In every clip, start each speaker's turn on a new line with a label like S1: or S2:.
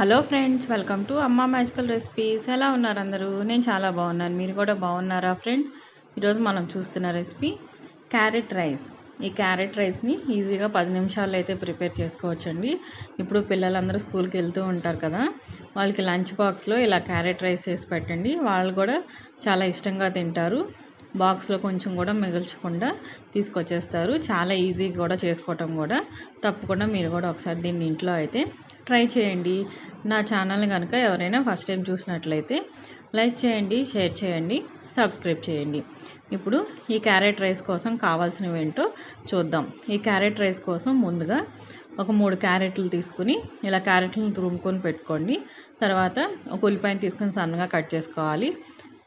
S1: Hello friends welcome to Amma magical recipes. ఎలా ఉన్నారు అందరూ? నేను చాలా బాగున్నాను. మీరు కూడా బాగున్నారా ఫ్రెండ్స్? ఈరోజు మనం చూస్తున్న రెసిపీ క్యారెట్ రైస్. ఈ క్యారెట్ రైస్ని ఈజీగా పది నిమిషాల్లో అయితే ప్రిపేర్ చేసుకోవచ్చండి. ఇప్పుడు పిల్లలందరూ స్కూల్కి వెళ్తూ ఉంటారు కదా వాళ్ళకి లంచ్ బాక్స్లో ఇలా క్యారెట్ రైస్ చేసి పెట్టండి. వాళ్ళు కూడా చాలా ఇష్టంగా తింటారు. బాక్స్లో కొంచెం కూడా మిగల్చకుండా తీసుకొచ్చేస్తారు. చాలా ఈజీ కూడా చేసుకోవటం కూడా. తప్పకుండా మీరు కూడా ఒకసారి దీన్ని ఇంట్లో అయితే ట్రై చేయండి. నా ఛానల్ని కనుక ఎవరైనా ఫస్ట్ టైం చూసినట్లయితే లైక్ చేయండి షేర్ చేయండి సబ్స్క్రైబ్ చేయండి. ఇప్పుడు ఈ క్యారెట్ రైస్ కోసం కావాల్సినవి ఏంటో చూద్దాం. ఈ క్యారెట్ రైస్ కోసం ముందుగా ఒక మూడు క్యారెట్లు తీసుకుని ఇలా క్యారెట్లను తురుముకొని పెట్టుకోండి. తర్వాత ఒక ఉల్లిపాయను తీసుకొని సన్నగా కట్ చేసుకోవాలి.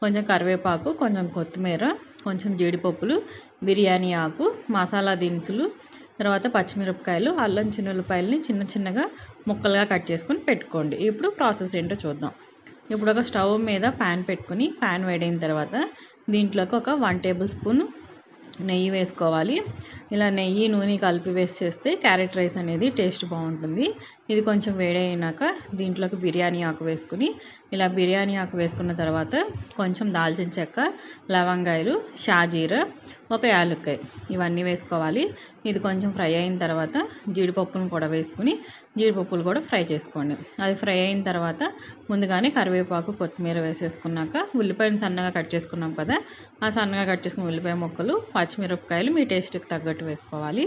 S1: కొంచెం కరివేపాకు కొంచెం కొత్తిమీర కొంచెం జీడిపప్పులు బిర్యానీ ఆకు మసాలా దినుసులు తర్వాత పచ్చిమిరపకాయలు అల్లం చిన్నులపాయలని చిన్న చిన్నగా ముక్కలుగా కట్ చేసుకొని పెట్టుకోండి. ఇప్పుడు ప్రాసెస్ ఏంటో చూద్దాం. ఇప్పుడు ఒక స్టవ్ మీద ప్యాన్ పెట్టుకుని ప్యాన్ వేడైన తర్వాత దీంట్లోకి ఒక వన్ టేబుల్ స్పూన్ నెయ్యి వేసుకోవాలి. ఇలా నెయ్యి నూనె కలిపి వేసి చేస్తే క్యారెట్ రైస్ అనేది టేస్ట్ బాగుంటుంది. ఇది కొంచెం వేడైనాక దీంట్లోకి బిర్యానీ ఆకు వేసుకుని ఇలా బిర్యానీ ఆకు వేసుకున్న తర్వాత కొంచెం దాల్చిన చెక్క లవంగాయలు షాజీర ఒక యాలక్కాయ ఇవన్నీ వేసుకోవాలి. ఇది కొంచెం ఫ్రై అయిన తర్వాత జీడిపప్పును కూడా వేసుకుని జీడిపప్పులు కూడా ఫ్రై చేసుకోండి. అది ఫ్రై అయిన తర్వాత ముందుగానే కరివేపాకు కొత్తిమీర వేసేసుకున్నాక ఉల్లిపాయను సన్నగా కట్ చేసుకున్నాం కదా ఆ సన్నగా కట్ చేసుకున్న ఉల్లిపాయ ముక్కలు పచ్చిమిరపకాయలు మీ టేస్ట్కి తగ్గట్టు వేసుకోవాలి.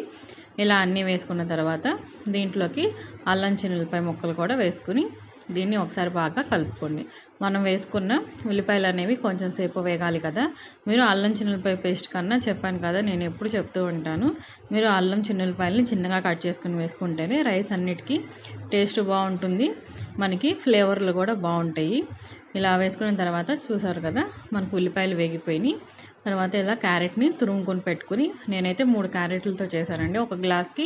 S1: ఇలా అన్నీ వేసుకున్న తర్వాత దీంట్లోకి అల్లం చిన్నులపాయ ముక్కలు కూడా వేసుకుని దీన్ని ఒకసారి బాగా కలుపుకోండి. మనం వేసుకున్న ఉల్లిపాయలు అనేవి కొంచెం సేపు వేగాలి కదా. మీరు అల్లం చిన్నులపాయ పేస్ట్ కన్నా చెప్పాను కదా నేను ఎప్పుడు చెప్తూ ఉంటాను. మీరు అల్లం చిన్నులపాయలని చిన్నగా కట్ చేసుకుని వేసుకుంటేనే రైస్ అన్నిటికీ టేస్ట్ బాగుంటుంది. మనకి ఫ్లేవర్లు కూడా బాగుంటాయి. ఇలా వేసుకున్న తర్వాత చూసారు కదా మనకు ఉల్లిపాయలు వేగిపోయినాయి. తర్వాత ఇలా క్యారెట్ని తురుముకొని పెట్టుకుని నేనైతే మూడు క్యారెట్లతో చేశానండి. ఒక గ్లాస్కి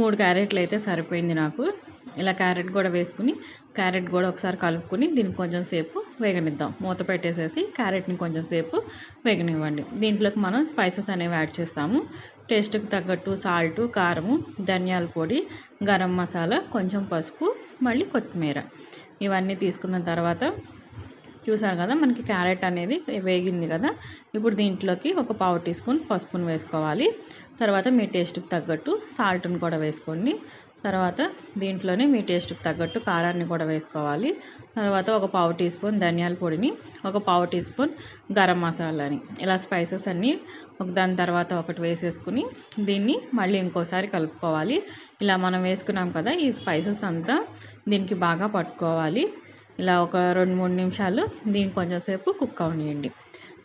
S1: మూడు క్యారెట్లు అయితే సరిపోయింది నాకు. ఇలా క్యారెట్ కూడా వేసుకుని క్యారెట్ కూడా ఒకసారి కలుపుకొని దీనికి కొంచెం సేపు వేగనిద్దాం. మూత పెట్టేసేసి క్యారెట్ని కొంచెం సేపు వేగనివ్వండి. దీంట్లోకి మనం స్పైసెస్ అనేవి యాడ్ చేస్తాము. టేస్ట్కి తగ్గట్టు సాల్టు కారము ధనియాల పొడి గరం మసాలా కొంచెం పసుపు మళ్ళీ కొత్తిమీర. ఇవన్నీ తీసుకున్న తర్వాత చూసారు కదా మనకి క్యారెట్ అనేది వేగింది కదా. ఇప్పుడు దీంట్లోకి ఒక పావు టీ స్పూన్ పసుపును వేసుకోవాలి. తర్వాత మీ టేస్ట్కి తగ్గట్టు సాల్ట్ని కూడా వేసుకోండి. తర్వాత దీంట్లోనే మీ టేస్ట్కి తగ్గట్టు కారాన్ని కూడా వేసుకోవాలి. తర్వాత ఒక పావు టీ స్పూన్ ధనియాల పొడిని ఒక పావు టీ స్పూన్ గరం మసాలాని. ఇలా స్పైసెస్ అన్నీ ఒక దాని తర్వాత ఒకటి వేసేసుకుని దీన్ని మళ్ళీ ఇంకోసారి కలుపుకోవాలి. ఇలా మనం వేసుకున్నాం కదా ఈ స్పైసెస్ అంతా దీనికి బాగా పట్టుకోవాలి. ఇలా ఒక రెండు మూడు నిమిషాలు దీన్ని కొంచెం సేపు కుక్ అవనియండి.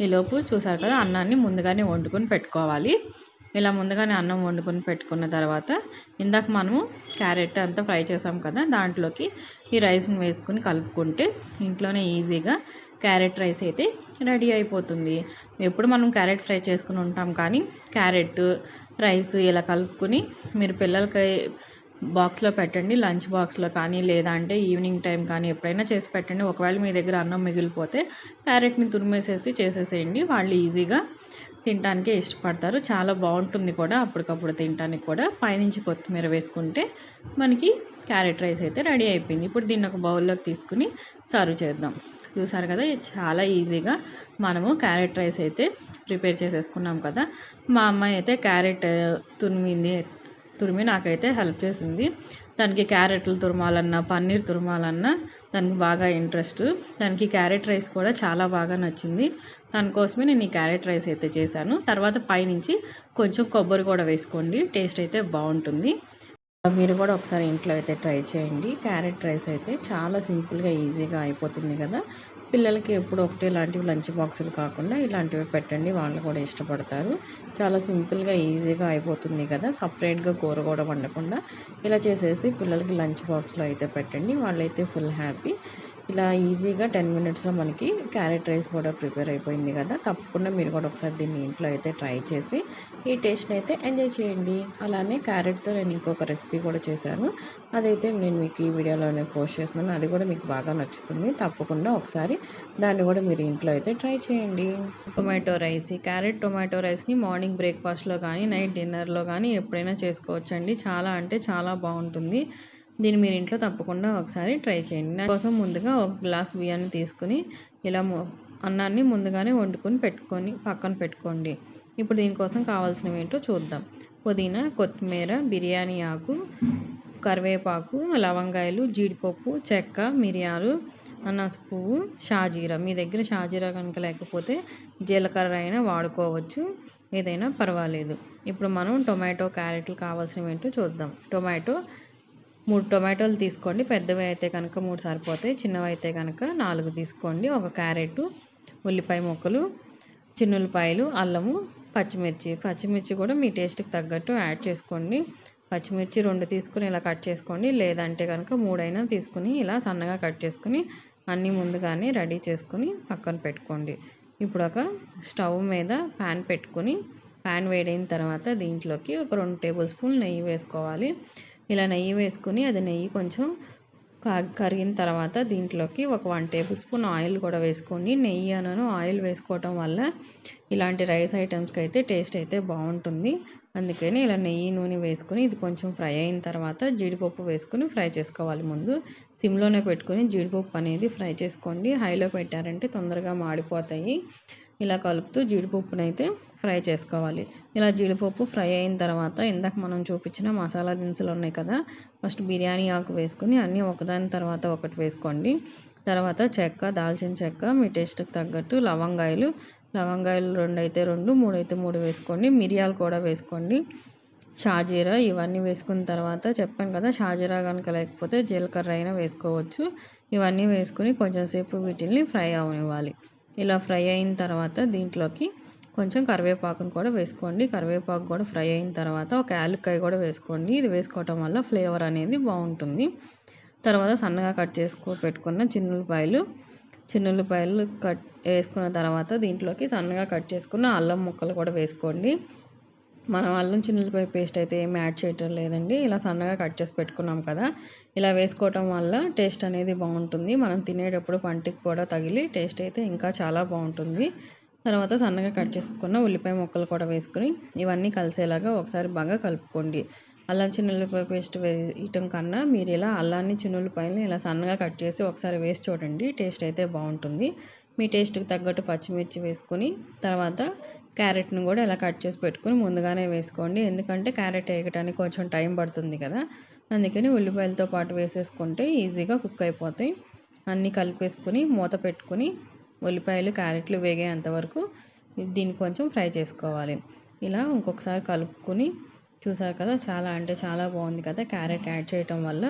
S1: ఈలోపు చూసారు కదా అన్నాన్ని ముందుగానే వండుకొని పెట్టుకోవాలి. ఇలా ముందుగానే అన్నం వండుకొని పెట్టుకున్న తర్వాత ఇందాక మనము క్యారెట్ అంతా ఫ్రై చేసాం కదా దాంట్లోకి ఈ రైస్ని వేసుకుని కలుపుకుంటే ఇంట్లోనే ఈజీగా క్యారెట్ రైస్ అయితే రెడీ అయిపోతుంది. ఎప్పుడు మనం క్యారెట్ ఫ్రై చేసుకుని ఉంటాం కానీ క్యారెట్ రైస్ ఇలా కలుపుకుని మీరు పిల్లలకి బాక్స్లో పెట్టండి లంచ్ బాక్స్లో కానీ లేదా అంటే ఈవినింగ్ టైం కానీ ఎప్పుడైనా చేసి పెట్టండి. ఒకవేళ మీ దగ్గర అన్నం మిగిలిపోతే క్యారెట్ని తురిమేసేసి చేసేసేయండి. వాళ్ళు ఈజీగా తినటానికే ఇష్టపడతారు. చాలా బాగుంటుంది కూడా అప్పటికప్పుడు తినడానికి కూడా. పైనుంచి కొత్తిమీర వేసుకుంటే మనకి క్యారెట్ రైస్ అయితే రెడీ అయిపోయింది. ఇప్పుడు దీన్ని ఒక బౌల్లోకి తీసుకుని సర్వ్ చేద్దాం. చూసారు కదా చాలా ఈజీగా మనము క్యారెట్ రైస్ అయితే ప్రిపేర్ చేసేసుకున్నాం కదా. మా అమ్మాయి అయితే క్యారెట్ తురిమింది తురిమి నాకైతే హెల్ప్ చేసింది. దానికి క్యారెట్లు తురమాలన్నా పన్నీర్ తురమాలన్నా దానికి బాగా ఇంట్రెస్ట్. దానికి క్యారెట్ రైస్ కూడా చాలా బాగా నచ్చింది. దానికోసమే నేను ఈ క్యారెట్ రైస్ అయితే చేశాను. తర్వాత పైనుంచి కొంచెం కొబ్బరి కూడా వేసుకోండి. టేస్ట్ అయితే బాగుంటుంది. మీరు కూడా ఒకసారి ఇంట్లో అయితే ట్రై చేయండి. క్యారెట్ రైస్ అయితే చాలా సింపుల్గా ఈజీగా అయిపోతుంది కదా. పిల్లలకి ఎప్పుడు ఒకటే ఇలాంటివి లంచ్ బాక్సులు కాకుండా ఇలాంటివి పెట్టండి. వాళ్ళు కూడా ఇష్టపడతారు. చాలా సింపుల్గా ఈజీగా అయిపోతుంది కదా. సపరేట్గా కూర కూడా వండకుండా ఇలా చేసేసి పిల్లలకి లంచ్ బాక్స్లో అయితే పెట్టండి. వాళ్ళైతే ఫుల్ హ్యాపీ. ఇలా ఈజీగా టెన్ మినిట్స్లో మనకి క్యారెట్ రైస్ కూడా ప్రిపేర్ అయిపోయింది కదా. తప్పకుండా మీరు కూడా ఒకసారి దీన్ని ఇంట్లో అయితే ట్రై చేసి ఈ టేస్ట్ని అయితే ఎంజాయ్ చేయండి. అలానే క్యారెట్తో నేను ఇంకొక రెసిపీ కూడా చేశాను. అదైతే నేను మీకు ఈ వీడియోలోనే పోస్ట్ చేస్తున్నాను. అది కూడా మీకు బాగా నచ్చుతుంది. తప్పకుండా ఒకసారి దాన్ని కూడా మీరు ఇంట్లో అయితే ట్రై చేయండి. టొమాటో రైస్ ఈ క్యారెట్ టొమాటో రైస్ని మార్నింగ్ బ్రేక్ఫాస్ట్లో కానీ నైట్ డిన్నర్లో కానీ ఎప్పుడైనా చేసుకోవచ్చండి. చాలా అంటే చాలా బాగుంటుంది. దీన్ని మీరు ఇంట్లో తప్పకుండా ఒకసారి ట్రై చేయండి. దానికోసం ముందుగా ఒక గ్లాస్ బియ్యాన్ని తీసుకుని ఇలా అన్నాన్ని ముందుగానే వండుకొని పెట్టుకొని పక్కన పెట్టుకోండి. ఇప్పుడు దీనికోసం కావాల్సినవి ఏంటో చూద్దాం. పుదీనా కొత్తిమీర బిర్యానీ ఆకు కరివేపాకు లవంగాయలు జీడిపప్పు చెక్క మిరియాలు అనాస పువ్వు షాజీరా. మీ దగ్గర షాజీరా కనుక లేకపోతే జీలకర్ర అయినా వాడుకోవచ్చు. ఏదైనా పర్వాలేదు. ఇప్పుడు మనం టొమాటో క్యారెట్లు కావాల్సినవి ఏంటో చూద్దాం. టొమాటో మూడు టొమాటోలు తీసుకోండి. పెద్దవి అయితే కనుక మూడు సరిపోతాయి. చిన్నవి అయితే కనుక నాలుగు తీసుకోండి. ఒక క్యారెట్ ఉల్లిపాయ ముక్కలు చిన్నుల్లిపాయలు అల్లము పచ్చిమిర్చి. పచ్చిమిర్చి కూడా మీ టేస్ట్కి తగ్గట్టు యాడ్ చేసుకోండి. పచ్చిమిర్చి రెండు తీసుకుని ఇలా కట్ చేసుకోండి. లేదంటే కనుక మూడైనా తీసుకుని ఇలా సన్నగా కట్ చేసుకుని అన్నీ ముందుగానే రెడీ చేసుకుని పక్కన పెట్టుకోండి. ఇప్పుడు ఒక స్టవ్ మీద ప్యాన్ పెట్టుకుని ప్యాన్ వేడైన తర్వాత దీంట్లోకి ఒక రెండు టేబుల్ స్పూన్ నెయ్యి వేసుకోవాలి. ఇలా నెయ్యి వేసుకుని అది నెయ్యి కొంచెం కరిగిన తర్వాత దీంట్లోకి ఒక వన్ టేబుల్ స్పూన్ ఆయిల్ కూడా వేసుకొని నెయ్యి అనను ఆయిల్ వేసుకోవటం వల్ల ఇలాంటి రైస్ ఐటమ్స్కి అయితే టేస్ట్ అయితే బాగుంటుంది. అందుకని ఇలా నెయ్యి నూనె వేసుకుని ఇది కొంచెం ఫ్రై అయిన తర్వాత జీడిపప్పు వేసుకుని ఫ్రై చేసుకోవాలి ముందు. సిమ్లోనే పెట్టుకుని జీడిపప్పు అనేది ఫ్రై చేసుకోండి. హైలో పెట్టారంటే తొందరగా మాడిపోతాయి. ఇలా కలుపుతూ జీడిపప్పునైతే ఫ్రై చేసుకోవాలి. ఇలా జీడిపప్పు ఫ్రై అయిన తర్వాత ఇందాక మనం చూపించిన మసాలా దినుసులు ఉన్నాయి కదా ఫస్ట్ బిర్యానీ ఆకు వేసుకుని అన్నీ ఒకదాని తర్వాత ఒకటి వేసుకోండి. తర్వాత చెక్క దాల్చిన చెక్క మీ టేస్ట్కి తగ్గట్టు లవంగాయలు లవంగాయలు రెండు అయితే రెండు మూడు అయితే మూడు వేసుకోండి. మిరియాలు కూడా వేసుకోండి. షాజీరా ఇవన్నీ వేసుకున్న తర్వాత చెప్పాను కదా షాజీరా కనుక లేకపోతే జీలకర్ర అయినా వేసుకోవచ్చు. ఇవన్నీ వేసుకుని కొంచెంసేపు వీటిని ఫ్రై అవనివ్వాలి. ఇలా ఫ్రై అయిన తర్వాత దీంట్లోకి కొంచెం కరివేపాకును కూడా వేసుకోండి. కరివేపాకు కూడా ఫ్రై అయిన తర్వాత ఒక యాలక్కాయ కూడా వేసుకోండి. ఇది వేసుకోవటం వల్ల ఫ్లేవర్ అనేది బాగుంటుంది. తర్వాత సన్నగా కట్ చేసుకో పెట్టుకున్న చిన్నులపాయలు చిన్నులపాయలు కట్ వేసుకున్న తర్వాత దీంట్లోకి సన్నగా కట్ చేసుకున్న అల్లం ముక్కలు కూడా వేసుకోండి. మనం అల్లం చిన్నపాయ పేస్ట్ అయితే ఏమి యాడ్ చేయటం లేదండి. ఇలా సన్నగా కట్ చేసి పెట్టుకున్నాం కదా. ఇలా వేసుకోవటం వల్ల టేస్ట్ అనేది బాగుంటుంది. మనం తినేటప్పుడు పంటికి కూడా తగిలి టేస్ట్ అయితే ఇంకా చాలా బాగుంటుంది. తర్వాత సన్నగా కట్ చేసుకున్న ఉల్లిపాయ ముక్కలు కూడా వేసుకుని ఇవన్నీ కలిసేలాగా ఒకసారి బాగా కలుపుకోండి. అల్లం చిన్నుల్లిపాయ పేస్ట్ వేయటం కన్నా మీరు ఇలా అల్లాన్ని చిన్నుల్లిపాయలు ఇలా సన్నగా కట్ చేసి ఒకసారి వేసి చూడండి. టేస్ట్ అయితే బాగుంటుంది. మీ టేస్ట్కి తగ్గట్టు పచ్చిమిర్చి వేసుకొని తర్వాత క్యారెట్ను కూడా ఇలా కట్ చేసి పెట్టుకుని ముందుగానే వేసుకోండి. ఎందుకంటే క్యారెట్ వేయడానికి కొంచెం టైం పడుతుంది కదా. అందుకని ఉల్లిపాయలతో పాటు వేసేసుకుంటే ఈజీగా కుక్ అయిపోతాయి. అన్నీ కలిపేసుకొని మూత పెట్టుకుని ఉల్లిపాయలు క్యారెట్లు వేగేంత వరకు దీన్ని కొంచెం ఫ్రై చేసుకోవాలి. ఇలా ఇంకొకసారి కలుపుకొని చూసారు కదా చాలా అంటే చాలా బాగుంది కదా క్యారెట్ యాడ్ చేయటం వల్ల.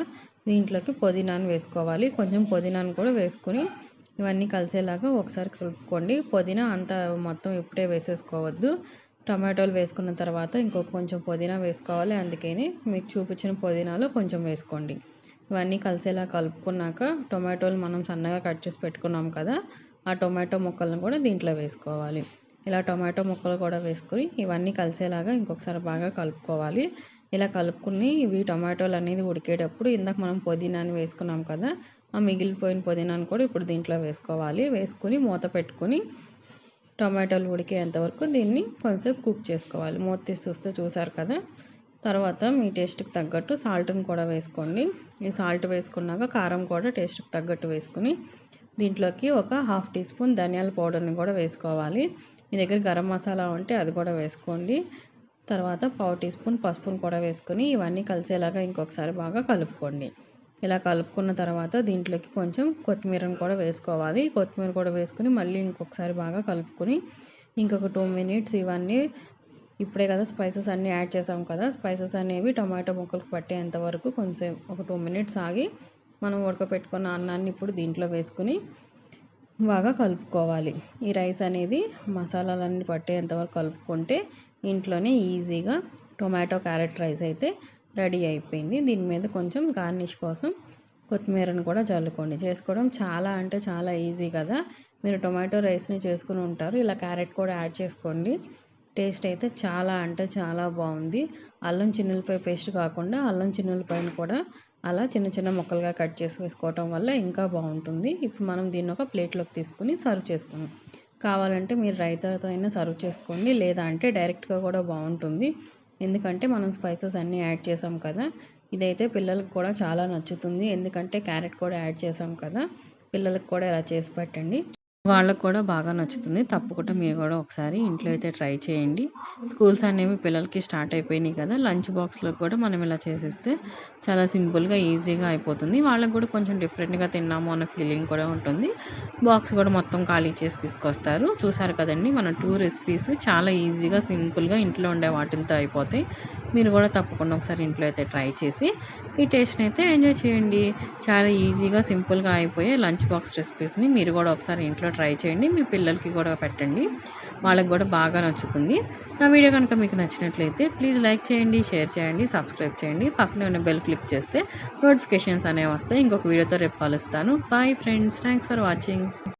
S1: దీంట్లోకి పుదీనాను వేసుకోవాలి. కొంచెం పుదీనాను కూడా వేసుకొని ఇవన్నీ కలిసేలాగా ఒకసారి కలుపుకోండి. పుదీనా అంతా మొత్తం ఇప్పుడే వేసేసుకోవద్దు. టమాటోలు వేసుకున్న తర్వాత ఇంకొక కొంచెం పుదీనా వేసుకోవాలి. అందుకని మీకు చూపించిన పుదీనాలో కొంచెం వేసుకోండి. ఇవన్నీ కలిసేలా కలుపుకున్నాక టొమాటోలు మనం సన్నగా కట్ చేసి పెట్టుకున్నాం కదా ఆ టొమాటో ముక్కలను కూడా దీంట్లో వేసుకోవాలి. ఇలా టొమాటో ముక్కలు కూడా వేసుకొని ఇవన్నీ కలిసేలాగా ఇంకొకసారి బాగా కలుపుకోవాలి. ఇలా కలుపుకుని ఇవి టొమాటోలు అనేది ఉడికేటప్పుడు ఇందాక మనం పుదీనాని వేసుకున్నాం కదా ఆ మిగిలిపోయిన పుదీనాను కూడా ఇప్పుడు దీంట్లో వేసుకోవాలి. వేసుకుని మూత పెట్టుకుని టొమాటోలు ఉడికేంతవరకు దీన్ని కొంచెం కుక్ చేసుకోవాలి. మూత తీసి చూస్తే చూసారు కదా తర్వాత మీ టేస్ట్కి తగ్గట్టు సాల్ట్ని కూడా వేసుకోండి. ఈ సాల్ట్ వేసుకున్నాక కారం కూడా టేస్ట్కి తగ్గట్టు వేసుకుని దీంట్లోకి ఒక హాఫ్ టీ స్పూన్ ధనియాల పౌడర్ని కూడా వేసుకోవాలి. మీ దగ్గర గరం మసాలా ఉంటే అది కూడా వేసుకోండి. తర్వాత పావు టీ స్పూన్ పసుపును కూడా వేసుకొని ఇవన్నీ కలిసేలాగా ఇంకొకసారి బాగా కలుపుకోండి. ఇలా కలుపుకున్న తర్వాత దీంట్లోకి కొంచెం కొత్తిమీరను కూడా వేసుకోవాలి. కొత్తిమీర కూడా వేసుకుని మళ్ళీ ఇంకొకసారి బాగా కలుపుకొని ఇంకొక టూ మినిట్స్ ఇవన్నీ ఇప్పుడే కదా స్పైసెస్ అన్నీ యాడ్ చేసాం కదా స్పైసెస్ అనేవి టమాటో ముక్కలకు పట్టేంత వరకు కొంచెం ఒక టూ మినిట్స్ ఆగి మనం ఉడకపెట్టుకున్న అన్నాన్ని ఇప్పుడు దీంట్లో వేసుకుని బాగా కలుపుకోవాలి. ఈ రైస్ అనేది మసాలాలన్నీ పట్టేంతవరకు కలుపుకుంటే ఇంట్లోనే ఈజీగా టొమాటో క్యారెట్ రైస్ అయితే రెడీ అయిపోయింది. దీని మీద కొంచెం గార్నిష్ కోసం కొత్తిమీరను కూడా చల్లుకోండి. చేసుకోవడం చాలా అంటే చాలా ఈజీ కదా. మీరు టొమాటో రైస్ని చేసుకుని ఉంటారు. ఇలా క్యారెట్ కూడా యాడ్ చేసుకోండి. టేస్ట్ అయితే చాలా అంటే చాలా బాగుంది. అల్లం చిన్నులపై పేస్ట్ కాకుండా అల్లం చిన్నులపైన కూడా అలా చిన్న చిన్న ముక్కలుగా కట్ చేసి వేసుకోవటం వల్ల ఇంకా బాగుంటుంది. ఇప్పుడు మనం దీన్ని ఒక ప్లేట్లోకి తీసుకుని సర్వ్ చేసుకుందాం. కావాలంటే మీరు రైతాతో అయినా సర్వ్ చేసుకోండి లేదా అంటే డైరెక్ట్గా కూడా బాగుంటుంది. ఎందుకంటే మనం స్పైసెస్ అన్నీ యాడ్ చేసాం కదా ఇదైతే పిల్లలకు కూడా చాలా నచ్చుతుంది. ఎందుకంటే క్యారెట్ కూడా యాడ్ చేసాం కదా పిల్లలకు కూడా ఇలా చేసి పెట్టండి. వాళ్ళకు కూడా బాగా నచ్చుతుంది. తప్పకుండా మీరు కూడా ఒకసారి ఇంట్లో అయితే ట్రై చేయండి. స్కూల్స్ అనేవి పిల్లలకి స్టార్ట్ అయిపోయినాయి కదా లంచ్ బాక్స్లో కూడా మనం ఇలా చేసేస్తే చాలా సింపుల్గా ఈజీగా అయిపోతుంది. వాళ్ళకు కూడా కొంచెం డిఫరెంట్గా తిన్నాము అన్న ఫీలింగ్ కూడా ఉంటుంది. బాక్స్ కూడా మొత్తం ఖాళీ చేసి తీసుకొస్తారు. చూసారు కదండి మన టూ రెసిపీస్ చాలా ఈజీగా సింపుల్గా ఇంట్లో ఉండే వాటిలతో అయిపోతాయి. మీరు కూడా తప్పకుండా ఒకసారి ఇంట్లో అయితే ట్రై చేసి ఈ టేస్ట్ని అయితే ఎంజాయ్ చేయండి. చాలా ఈజీగా సింపుల్గా అయిపోయే లంచ్ బాక్స్ రెసిపీస్ని మీరు కూడా ఒకసారి ఇంట్లో ట్రై చేయండి. మీ పిల్లలకి కూడా పెట్టండి. వాళ్ళకి కూడా బాగా నచ్చుతుంది. నా వీడియో కనుక మీకు నచ్చినట్లయితే ప్లీజ్ లైక్ చేయండి షేర్ చేయండి సబ్స్క్రైబ్ చేయండి. పక్కనే ఉన్న బెల్ క్లిక్ చేస్తే నోటిఫికేషన్స్ అనేవి వస్తాయి. ఇంకొక వీడియోతో రేపు కలుస్తాను. Bye friends thanks for watching